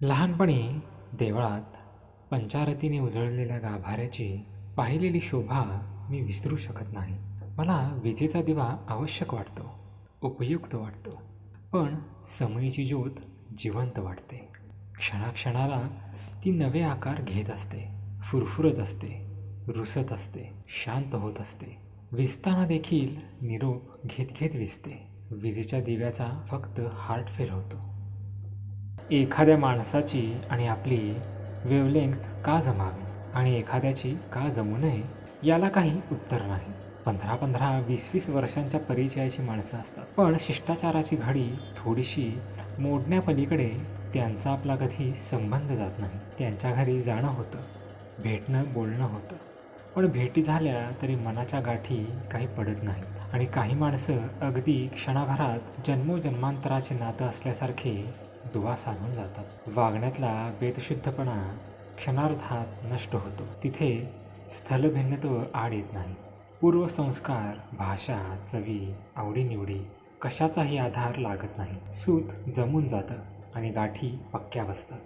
लहानपणी देवळात पंचारतीने उजळलेल्या गाभाऱ्याची पाहिलेली शोभा मी विसरू शकत नाही. मला विजेचा दिवा आवश्यक वाटतो उपयुक्त वाटतो पण समयीची ज्योत जिवंत वाटते. क्षणाक्षणाला ती नवे आकार घेत असते फुरफुरत असते रुसत असते शांत होत असते. विजताना देखील निरोप घेत घेत विजते. विजेच्या दिव्याचा फक्त हार्ट फेल होतो. एखाद्या माणसाची आणि आपली वेवलेंथ का जमावी आणि एखाद्याची का जमू नये याला काही उत्तर नाही. पंधरा पंधरा वीस वीस वर्षांच्या परिचयाची माणसं असतात. पण शिष्टाचाराची घडी थोडीशी मोडण्यापलीकडे त्यांचा आपला कधी संबंध जात नाही. त्यांच्या घरी जाणं होतं भेटणं बोलणं होतं. पण भेटी झाल्या तरी मनाच्या गाठी काही पडत नाहीत आणि काही माणसं अगदी क्षणाभरात जन्मोजन्मांतराचे नातं असल्यासारखे दुवा साधून जातात. वागण्यातला बेतशुद्धपणा क्षणार्धात नष्ट होतो. तिथे स्थलभिन्नत्व आड येत नाही. पूर्वसंस्कार भाषा चवी आवडीनिवडी कशाचाही आधार लागत नाही. सूत जमून जातं आणि गाठी पक्क्या बसतात.